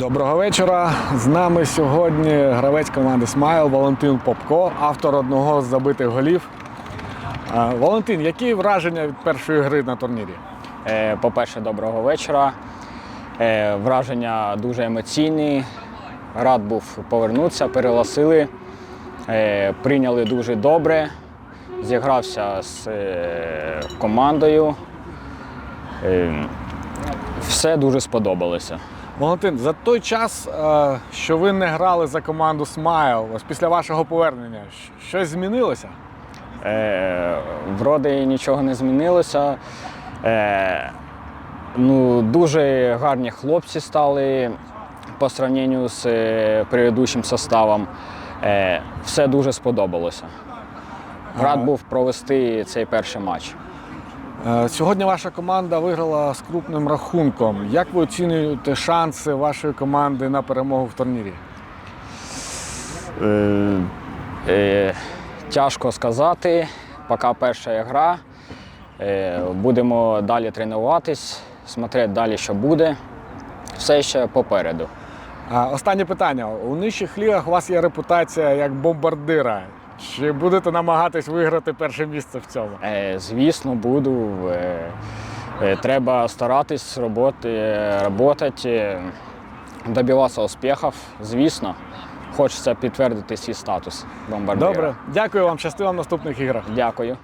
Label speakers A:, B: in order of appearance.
A: Доброго вечора. З нами сьогодні гравець команди Смайл Валентин Попко, автор одного з забитих голів. Валентин, які враження від першої гри на турнірі?
B: Е, По-перше, доброго вечора. Е, Враження дуже емоційні. Рад був повернутися, перелосили, Е, прийняли дуже добре. Зігрався з командою. Е, Все дуже сподобалося.
A: Валентин, за той час, е, що ви не грали за команду Смайл, ось після вашого повернення, щось змінилося?
B: Е, Вроде нічого не змінилося. Е, ну, дуже гарні хлопці стали по сравненню з е, предыдущим составом. Е, все дуже сподобалося. Рад був провести цей перший матч.
A: Е, Сьогодні ваша команда виграла з крупним рахунком. Як ви оцінюєте шанси вашої команди на перемогу в турнірі?
B: Е, е, тяжко сказати, поки перша гра. Е, будемо далі тренуватись, смотрети далі, що буде. Все ще попереду.
A: Останнє питання. У нижчих лігах у вас є репутація як бомбардира. Чи будете намагатись виграти перше місце в цьому?
B: Е, Звісно, буду. Е, е, Треба старатись роботи, роботати, добиватися успіхів. Звісно, хочеться підтвердити свій статус бомбардира.
A: Добре, дякую вам, щасти вам в наступних іграх.
B: Дякую.